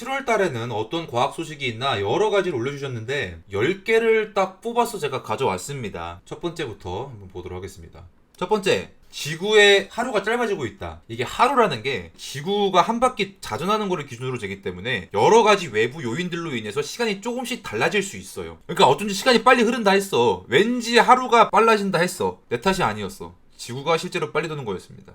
7월 달에는 어떤 과학 소식이 있나 여러 가지를 올려주셨는데 10개를 딱 뽑아서 제가 가져왔습니다. 첫 번째부터 한번 보도록 하겠습니다. 첫 번째, 지구의 하루가 짧아지고 있다. 이게 하루라는 게 지구가 한 바퀴 자전하는 거를 기준으로 재기 때문에 여러 가지 외부 요인들로 인해서 시간이 조금씩 달라질 수 있어요. 그러니까 어쩐지 시간이 빨리 흐른다 했어. 왠지 하루가 빨라진다 했어. 내 탓이 아니었어. 지구가 실제로 빨리 도는 거였습니다.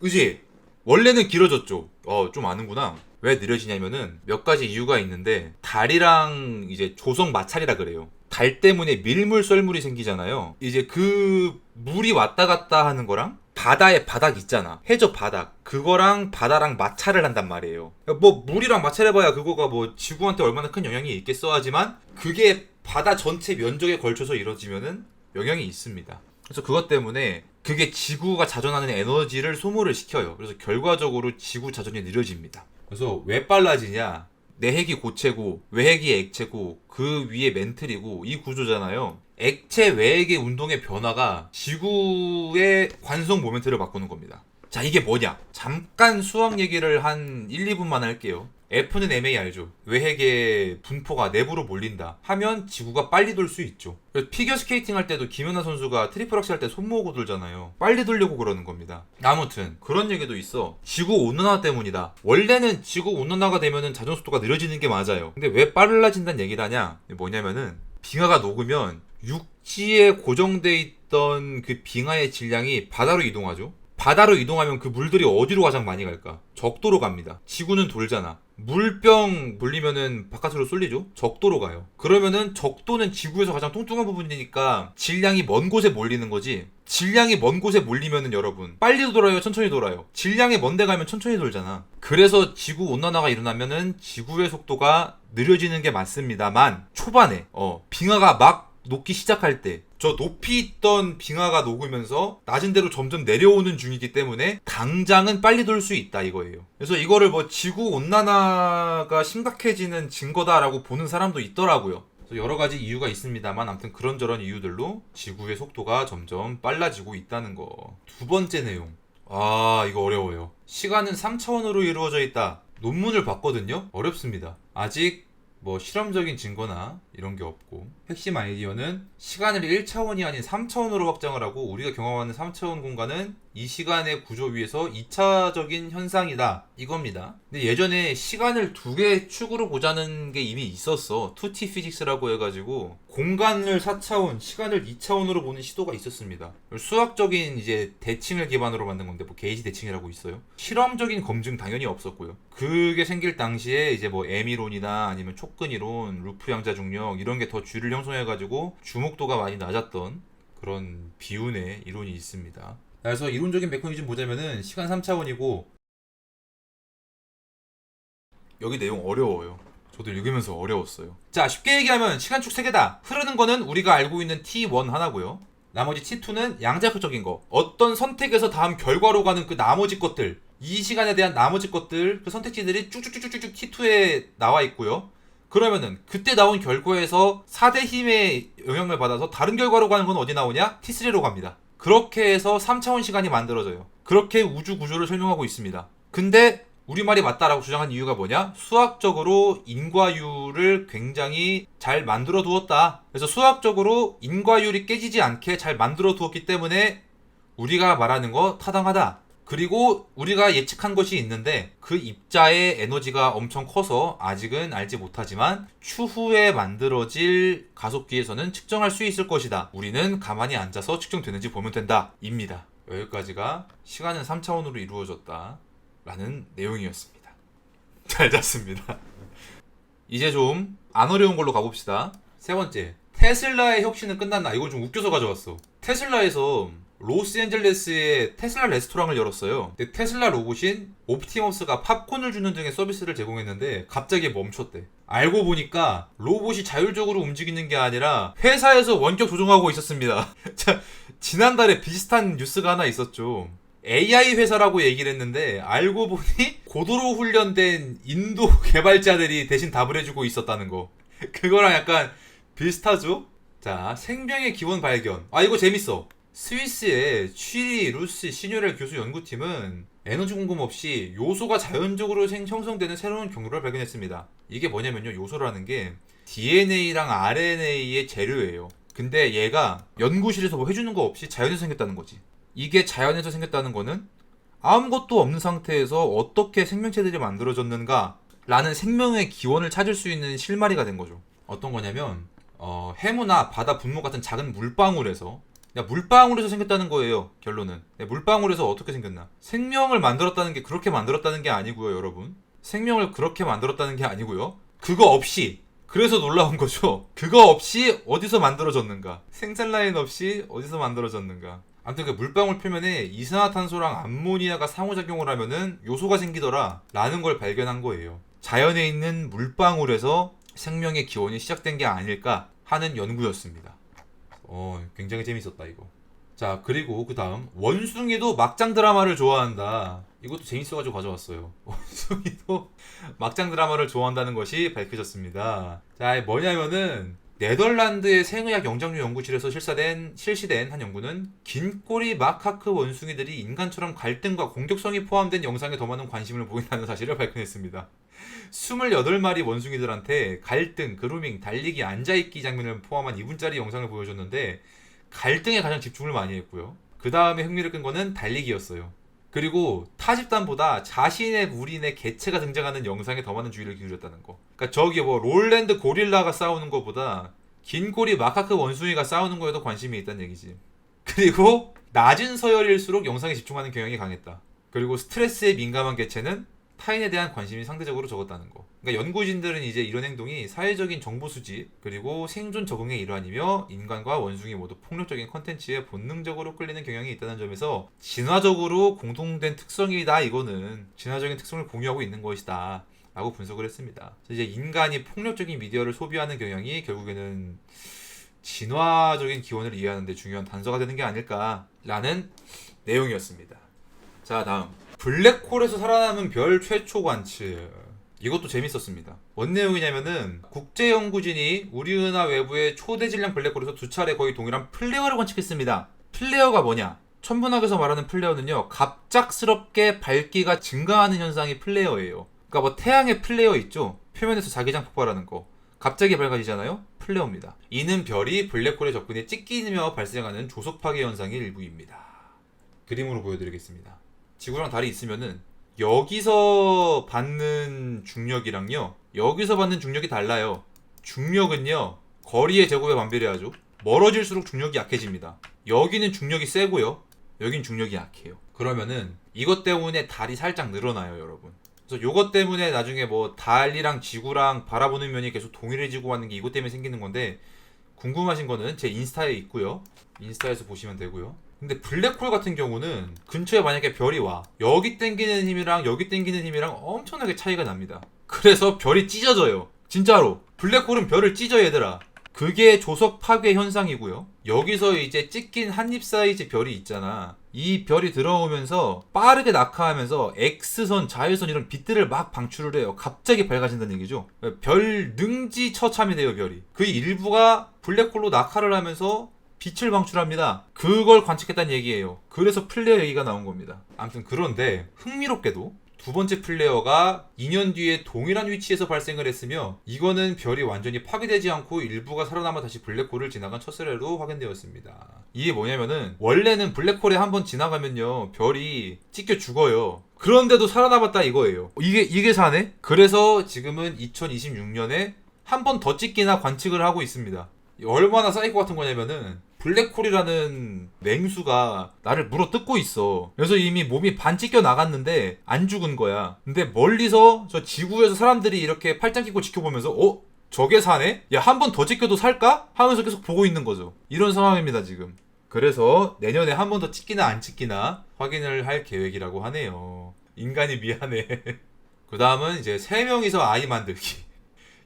의지, 원래는 길어졌죠. 어, 좀 아는구나. 왜 느려지냐면은 몇 가지 이유가 있는데 달이랑 이제 조성 마찰이라 그래요. 달 때문에 밀물 썰물이 생기잖아요. 이제 그 물이 왔다 갔다 하는 거랑 바다에 바닥 있잖아. 해저 바닥. 그거랑 바다랑 마찰을 한단 말이에요. 뭐 물이랑 마찰해봐야 그거가 뭐 지구한테 얼마나 큰 영향이 있겠어 하지만 그게 바다 전체 면적에 걸쳐서 이루어지면은 영향이 있습니다. 그래서 그것 때문에 그게 지구가 자전하는 에너지를 소모를 시켜요. 그래서 결과적으로 지구 자전이 느려집니다. 그래서 왜 빨라지냐? 내핵이 고체고 외핵이 액체고 그 위에 멘틀이고 이 구조잖아요. 액체 외핵의 운동의 변화가 지구의 관성 모멘트를 바꾸는 겁니다. 자 이게 뭐냐? 잠깐 수학 얘기를 한 1, 2분만 할게요. F는 MA 알죠? 외핵의 분포가 내부로 몰린다 하면 지구가 빨리 돌 수 있죠. 피겨 스케이팅 할 때도 김연아 선수가 트리플 악셀 할 때 손 모으고 돌잖아요. 빨리 돌려고 그러는 겁니다. 아무튼 그런 얘기도 있어. 지구 온난화 때문이다. 원래는 지구 온난화가 되면은 자전 속도가 느려지는 게 맞아요. 근데 왜 빨라진다는 얘기를 하냐? 뭐냐면은 빙하가 녹으면 육지에 고정돼 있던 그 빙하의 질량이 바다로 이동하죠. 바다로 이동하면 그 물들이 어디로 가장 많이 갈까? 적도로 갑니다. 지구는 돌잖아. 물병 불리면은 바깥으로 쏠리죠? 적도로 가요. 그러면은 적도는 지구에서 가장 뚱뚱한 부분이니까 질량이 먼 곳에 몰리는 거지. 질량이 먼 곳에 몰리면은 여러분 빨리 돌아요, 천천히 돌아요. 질량이 먼데 가면 천천히 돌잖아. 그래서 지구 온난화가 일어나면은 지구의 속도가 느려지는 게 맞습니다만 초반에 어 빙하가 막 녹기 시작할 때 저 높이 있던 빙하가 녹으면서 낮은 데로 점점 내려오는 중이기 때문에 당장은 빨리 돌 수 있다 이거예요. 그래서 이거를 뭐 지구 온난화가 심각해지는 증거다라고 보는 사람도 있더라고요. 여러 가지 이유가 있습니다만 아무튼 그런저런 이유들로 지구의 속도가 점점 빨라지고 있다는 거. 두 번째 내용. 아, 이거 어려워요. 시간은 3차원으로 이루어져 있다. 논문을 봤거든요. 어렵습니다. 아직 뭐 실험적인 증거나 이런 게 없고 핵심 아이디어는 시간을 1차원이 아닌 3차원으로 확장을 하고 우리가 경험하는 3차원 공간은 이 시간의 구조 위에서 2차적인 현상이다 이겁니다. 근데 예전에 시간을 두 개의 축으로 보자는 게 이미 있었어. 2T 피직스라고 해가지고 공간을 4차원, 시간을 2차원으로 보는 시도가 있었습니다. 수학적인 이제 대칭을 기반으로 만든 건데 뭐 게이지 대칭이라고 있어요. 실험적인 검증 당연히 없었고요. 그게 생길 당시에 이제 뭐 M 이론이나 아니면 촉근 이론, 루프 양자 중력 이런 게더 주를 형성해가지고 주목도가 많이 낮았던 그런 비운의 이론이 있습니다. 그래서 이론적인 메커니즘 보자면은 시간 3차원이고 여기 내용 어려워요. 저도 읽으면서 어려웠어요. 자, 쉽게 얘기하면 시간축 3개다. 흐르는 거는 우리가 알고 있는 T1 하나고요. 나머지 T2는 양자극적인 거. 어떤 선택에서 다음 결과로 가는 그 나머지 것들. 이 시간에 대한 나머지 것들, 그 선택지들이 쭉쭉쭉쭉쭉 T2에 나와 있고요. 그러면은 그때 나온 결과에서 4대 힘의 영향을 받아서 다른 결과로 가는 건 어디 나오냐? T3로 갑니다. 그렇게 해서 3차원 시간이 만들어져요. 그렇게 우주 구조를 설명하고 있습니다. 근데 우리말이 맞다라고 주장한 이유가 뭐냐? 수학적으로 인과율을 굉장히 잘 만들어 두었다. 그래서 수학적으로 인과율이 깨지지 않게 잘 만들어 두었기 때문에 우리가 말하는 거 타당하다. 그리고 우리가 예측한 것이 있는데 그 입자의 에너지가 엄청 커서 아직은 알지 못하지만 추후에 만들어질 가속기에서는 측정할 수 있을 것이다. 우리는 가만히 앉아서 측정되는지 보면 된다. 입니다. 여기까지가 시간은 3차원으로 이루어졌다. 라는 내용이었습니다. 잘 잤습니다. 이제 좀 안 어려운 걸로 가봅시다. 세 번째. 테슬라의 혁신은 끝났나? 이거 좀 웃겨서 가져왔어. 테슬라에서 로스앤젤레스에 테슬라 레스토랑을 열었어요. 근데 테슬라 로봇인 옵티머스가 팝콘을 주는 등의 서비스를 제공했는데 갑자기 멈췄대. 알고 보니까 로봇이 자율적으로 움직이는 게 아니라 회사에서 원격 조종하고 있었습니다. 자, 지난달에 비슷한 뉴스가 하나 있었죠. AI 회사라고 얘기를 했는데 알고 보니 고도로 훈련된 인도 개발자들이 대신 답을 해주고 있었다는 거. 그거랑 약간 비슷하죠? 자, 생명의 기원 발견. 아, 이거 재밌어. 스위스의 취리 루시 시뉴렐 교수 연구팀은 에너지 공급 없이 요소가 자연적으로 생- 형성되는 새로운 경로를 발견했습니다. 이게 뭐냐면요. 요소라는 게 DNA랑 RNA의 재료예요. 근데 얘가 연구실에서 뭐 해주는 거 없이 자연에서 생겼다는 거지. 이게 자연에서 생겼다는 거는 아무것도 없는 상태에서 어떻게 생명체들이 만들어졌는가 라는 생명의 기원을 찾을 수 있는 실마리가 된 거죠. 어떤 거냐면 어, 해무나 바다 분무 같은 작은 물방울에서 물방울에서 생겼다는 거예요. 결론은 네, 물방울에서 어떻게 생겼나? 생명을 만들었다는 게 그렇게 만들었다는 게 아니고요, 여러분. 생명을 그렇게 만들었다는 게 아니고요. 그거 없이 그래서 놀라운 거죠. 그거 없이 어디서 만들어졌는가? 생산 라인 없이 어디서 만들어졌는가? 아무튼 그 물방울 표면에 이산화탄소랑 암모니아가 상호작용을 하면은 요소가 생기더라 라는 걸 발견한 거예요. 자연에 있는 물방울에서 생명의 기원이 시작된 게 아닐까 하는 연구였습니다. 어, 굉장히 재밌었다 이거. 자, 그리고 그 다음 원숭이도 막장 드라마를 좋아한다. 이것도 재밌어가지고 가져왔어요. 원숭이도 막장 드라마를 좋아한다는 것이 밝혀졌습니다. 자, 뭐냐면은 네덜란드의 생의학 영장류 연구실에서 실사된 실시된 한 연구는 긴 꼬리 마카크 원숭이들이 인간처럼 갈등과 공격성이 포함된 영상에 더 많은 관심을 보인다는 사실을 발견했습니다. 28마리 원숭이들한테 갈등, 그루밍, 달리기, 앉아있기 장면을 포함한 2분짜리 영상을 보여줬는데 갈등에 가장 집중을 많이 했고요. 그 다음에 흥미를 끈 거는 달리기였어요. 그리고 타 집단보다 자신의 무리의 개체가 등장하는 영상에 더 많은 주의를 기울였다는 거. 그러니까 저기 뭐 롤랜드 고릴라가 싸우는 것보다 긴 꼬리 마카크 원숭이가 싸우는 거에도 관심이 있다는 얘기지. 그리고 낮은 서열일수록 영상에 집중하는 경향이 강했다. 그리고 스트레스에 민감한 개체는 타인에 대한 관심이 상대적으로 적었다는 거. 그러니까 연구진들은 이제 이런 행동이 사회적인 정보 수집 그리고 생존 적응의 일환이며 인간과 원숭이 모두 폭력적인 컨텐츠에 본능적으로 끌리는 경향이 있다는 점에서 진화적으로 공통된 특성이다 이거는 진화적인 특성을 공유하고 있는 것이다. 라고 분석을 했습니다. 이제 인간이 폭력적인 미디어를 소비하는 경향이 결국에는 진화적인 기원을 이해하는 데 중요한 단서가 되는 게 아닐까라는 내용이었습니다. 자, 다음. 블랙홀에서 살아남은 별 최초 관측. 이것도 재밌었습니다. 뭔 내용이냐면은 국제연구진이 우리 은하 외부의 초대 질량 블랙홀에서 두 차례 거의 동일한 플레어를 관측했습니다. 플레어가 뭐냐? 천문학에서 말하는 플레어는요, 갑작스럽게 밝기가 증가하는 현상이 플레어예요. 그러니까 뭐 태양의 플레어 있죠? 표면에서 자기장 폭발하는 거. 갑자기 밝아지잖아요? 플레어입니다. 이는 별이 블랙홀의 접근에 찢기며 발생하는 조속 파괴 현상의 일부입니다. 그림으로 보여드리겠습니다. 지구랑 달이 있으면은 여기서 받는 중력이랑요 여기서 받는 중력이 달라요. 중력은요 거리의 제곱에 반비례하죠. 멀어질수록 중력이 약해집니다. 여기는 중력이 세고요 여긴 중력이 약해요. 그러면은 이것 때문에 달이 살짝 늘어나요 여러분. 그래서 요것 때문에 나중에 뭐 달이랑 지구랑 바라보는 면이 계속 동일해지고 하는 게 이것 때문에 생기는 건데 궁금하신 거는 제 인스타에 있고요. 인스타에서 보시면 되고요 근데 블랙홀 같은 경우는 근처에 만약에 별이 와 여기 땡기는 힘이랑 여기 땡기는 힘이랑 엄청나게 차이가 납니다. 그래서 별이 찢어져요. 진짜로. 블랙홀은 별을 찢어 얘들아 그게 조석 파괴 현상이고요. 여기서 이제 찢긴 한 입 사이즈 별이 있잖아. 이 별이 들어오면서 빠르게 낙하하면서 X선, 자외선 이런 빛들을 막 방출을 해요. 갑자기 밝아진다는 얘기죠. 별 능지 처참이 돼요 별이. 그 일부가 블랙홀로 낙하를 하면서 빛을 방출합니다. 그걸 관측했다는 얘기예요. 그래서 플레어 얘기가 나온 겁니다. 아무튼 그런데 흥미롭게도 두 번째 플레어가 2년 뒤에 동일한 위치에서 발생을 했으며 이거는 별이 완전히 파괴되지 않고 일부가 살아남아 다시 블랙홀을 지나간 첫 사례로 확인되었습니다. 이게 뭐냐면은 원래는 블랙홀에 한번 지나가면요 별이 찢겨 죽어요. 그런데도 살아남았다 이거예요. 이게 이게 사네? 그래서 지금은 2026년에 한 번더 찢기나 관측을 하고 있습니다. 얼마나 사이코 같은 거냐면은 블랙홀이라는 맹수가 나를 물어 뜯고 있어. 그래서 이미 몸이 반 찢겨 나갔는데 안 죽은 거야. 근데 멀리서 저 지구에서 사람들이 이렇게 팔짱 끼고 지켜보면서 어? 저게 사네? 야, 한 번더 찢겨도 살까? 하면서 계속 보고 있는 거죠. 이런 상황입니다, 지금. 그래서 내년에 한 번더 찢기나 안 찢기나 확인을 할 계획이라고 하네요. 인간이 미안해. 그 다음은 이제 세 명이서 아이 만들기.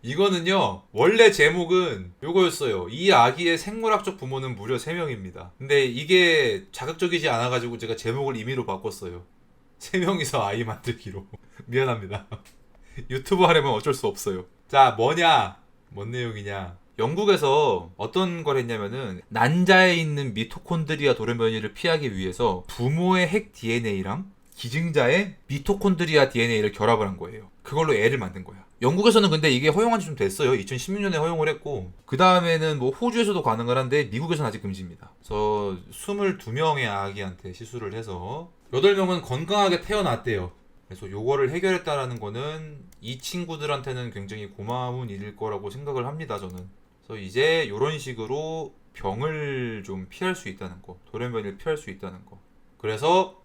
이거는요 원래 제목은 요거였어요. 이 아기의 생물학적 부모는 무려 3명입니다. 근데 이게 자극적이지 않아가지고 제가 제목을 임의로 바꿨어요. 3명이서 아이 만들기로. 미안합니다. 유튜브 하려면 어쩔 수 없어요. 자 뭐냐? 뭔 내용이냐? 영국에서 어떤 걸 했냐면은 난자에 있는 미토콘드리아 돌연변이를 피하기 위해서 부모의 핵 DNA랑 기증자의 미토콘드리아 DNA를 결합을 한 거예요. 그걸로 애를 만든 거야. 영국에서는 근데 이게 허용한 지 좀 됐어요. 2016년에 허용을 했고 그 다음에는 뭐 호주에서도 가능을 한데 미국에서는 아직 금지입니다. 그래서 22명의 아기한테 시술을 해서 8명은 건강하게 태어났대요. 그래서 요거를 해결했다라는 거는 이 친구들한테는 굉장히 고마운 일일 거라고 생각을 합니다. 저는. 그래서 이제 이런 식으로 병을 좀 피할 수 있다는 거, 돌연변이를 피할 수 있다는 거. 그래서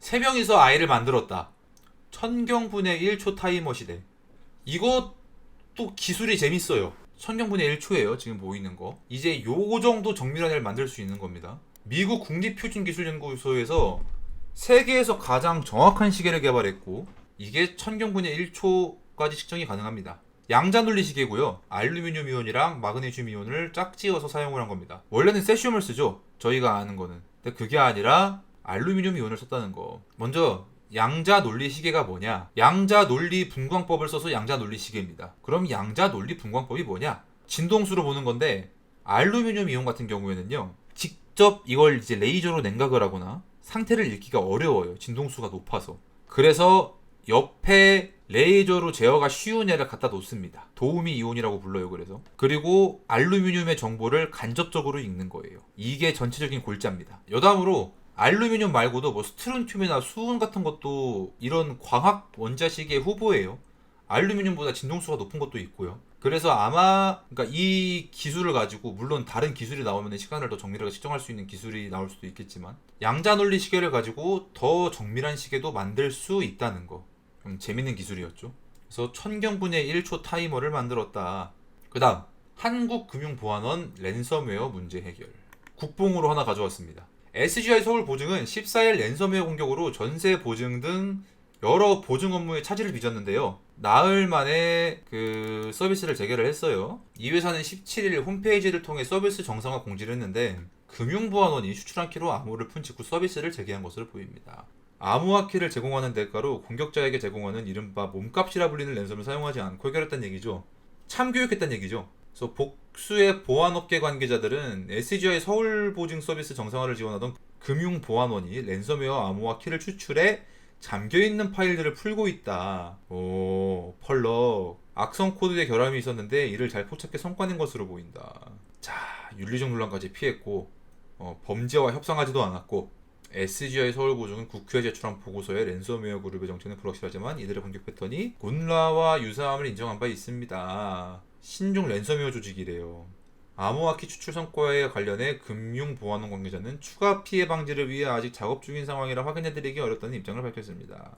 세 명이서 아이를 만들었다. 천경분의 1초 타이머 시대. 이것도 기술이 재밌어요. 천경분의 1초예요. 지금 보이는 거. 이제 요 정도 정밀한 애를 만들 수 있는 겁니다. 미국 국립표준기술연구소에서 세계에서 가장 정확한 시계를 개발했고 이게 천경분의 1초까지 측정이 가능합니다. 양자 논리 시계고요. 알루미늄 이온이랑 마그네슘 이온을 짝지어서 사용을 한 겁니다. 원래는 세슘을 쓰죠. 저희가 아는 거는. 근데 그게 아니라 알루미늄 이온을 썼다는 거. 먼저 양자 논리 시계가 뭐냐? 양자 논리 분광법을 써서 양자 논리 시계입니다. 그럼 양자 논리 분광법이 뭐냐? 진동수로 보는 건데 알루미늄 이온 같은 경우에는요. 직접 이걸 이제 레이저로 냉각을 하거나 상태를 읽기가 어려워요. 진동수가 높아서. 그래서 옆에 레이저로 제어가 쉬운 애를 갖다 놓습니다. 도우미 이온이라고 불러요. 그래서 그리고 알루미늄의 정보를 간접적으로 읽는 거예요. 이게 전체적인 골자입니다. 여담으로 알루미늄 말고도 뭐 스트론튬이나 수은 같은 것도 이런 광학 원자식의 후보예요. 알루미늄보다 진동수가 높은 것도 있고요. 그래서 아마 그러니까 이 기술을 가지고 물론 다른 기술이 나오면 시간을 더 정밀하게 측정할 수 있는 기술이 나올 수도 있겠지만 양자 논리 시계를 가지고 더 정밀한 시계도 만들 수 있다는 거. 좀 재밌는 기술이었죠. 그래서 천경분의 1초 타이머를 만들었다. 그다음 한국금융보안원 랜섬웨어 문제 해결. 국뽕으로 하나 가져왔습니다. SGI 서울 보증은 14일 랜섬웨어 공격으로 전세 보증 등 여러 보증 업무에 차질을 빚었는데요. 나흘 만에 그 서비스를 재개를 했어요. 이 회사는 17일 홈페이지를 통해 서비스 정상화 공지를 했는데 금융보안원이 추출한 키로 암호를 푼 직후 서비스를 재개한 것으로 보입니다. 암호화 키를 제공하는 대가로 공격자에게 제공하는 이른바 몸값이라 불리는 랜섬을 사용하지 않고 해결했다는 얘기죠. 참교육했다는 얘기죠. 그래서 복수의 보안업계 관계자들은 SGI 서울보증 서비스 정상화를 지원하던 금융보안원이 랜섬웨어 암호화 키를 추출해 잠겨있는 파일들을 풀고 있다. 오, 펄럭. 악성 코드의 결함이 있었는데 이를 잘 포착해 성과낸 것으로 보인다. 자, 윤리적 논란까지 피했고, 어, 범죄와 협상하지도 않았고, SGI 서울보증은 국회에 제출한 보고서에 랜섬웨어 그룹의 정체는 불확실하지만 이들의 공격 패턴이 곤라와 유사함을 인정한 바 있습니다. 신종 랜섬웨어 조직이래요. 암호화키 추출 성과에 관련해 금융보안원 관계자는 추가 피해 방지를 위해 아직 작업 중인 상황이라 확인해드리기 어렵다는 입장을 밝혔습니다.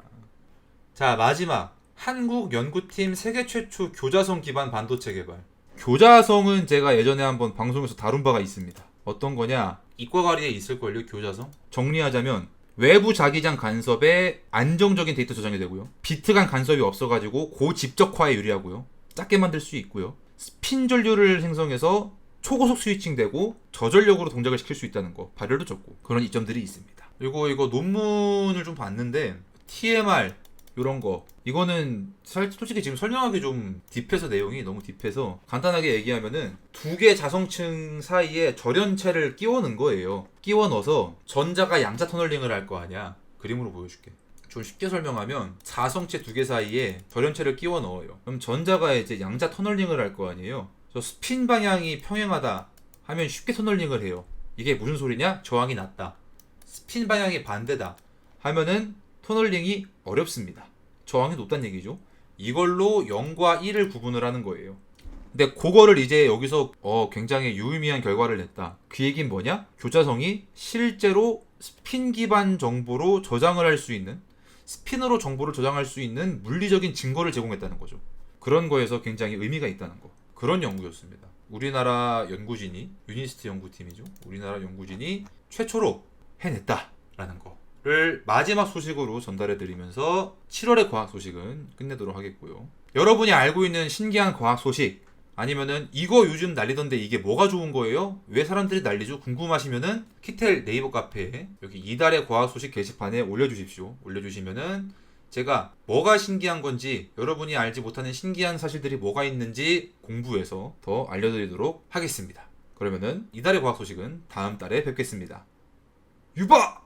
자 마지막 한국 연구팀 세계 최초 교자성 기반 반도체 개발. 교자성은 제가 예전에 한번 방송에서 다룬 바가 있습니다. 어떤 거냐? 이과과리에 있을 걸요 교자성? 정리하자면 외부 자기장 간섭에 안정적인 데이터 저장이 되고요. 비트 간 간섭이 없어가지고 고집적화에 유리하고요. 작게 만들 수 있고요. 스핀 전류를 생성해서 초고속 스위칭 되고 저전력으로 동작을 시킬 수 있다는 거 발열도 적고 그런 이점들이 있습니다. 그리고 이거 논문을 좀 봤는데 TMR 이런 거 이거는 살- 솔직히 지금 설명하기 좀 딥해서 내용이 너무 딥해서 간단하게 얘기하면은 두 개 자성층 사이에 절연체를 끼워 넣은 거예요. 끼워 넣어서 전자가 양자 터널링을 할 거 아니야. 그림으로 보여줄게. 좀 쉽게 설명하면 자성체 두 개 사이에 절연체를 끼워 넣어요. 그럼 전자가 이제 양자 터널링을 할 거 아니에요. 저 스핀 방향이 평행하다 하면 쉽게 터널링을 해요. 이게 무슨 소리냐? 저항이 낮다. 스핀 방향이 반대다 하면은 터널링이 어렵습니다. 저항이 높다는 얘기죠. 이걸로 0과 1을 구분을 하는 거예요. 근데 그거를 이제 여기서 어, 굉장히 유의미한 결과를 냈다. 그 얘기는 뭐냐? 교자성이 실제로 스핀 기반 정보로 저장을 할 수 있는 스핀으로 정보를 저장할 수 있는 물리적인 증거를 제공했다는 거죠. 그런 거에서 굉장히 의미가 있다는 거. 그런 연구였습니다. 우리나라 연구진이 유니스트 연구팀이죠. 우리나라 연구진이 최초로 해냈다라는 거를 마지막 소식으로 전달해 드리면서 7월의 과학 소식은 끝내도록 하겠고요. 여러분이 알고 있는 신기한 과학 소식 아니면은 이거 요즘 난리던데 이게 뭐가 좋은 거예요? 왜 사람들이 난리죠? 궁금하시면은 키텔 네이버 카페에 여기 이달의 과학 소식 게시판에 올려주십시오. 올려주시면은 제가 뭐가 신기한 건지 여러분이 알지 못하는 신기한 사실들이 뭐가 있는지 공부해서 더 알려드리도록 하겠습니다. 그러면은 이달의 과학 소식은 다음 달에 뵙겠습니다. 유바!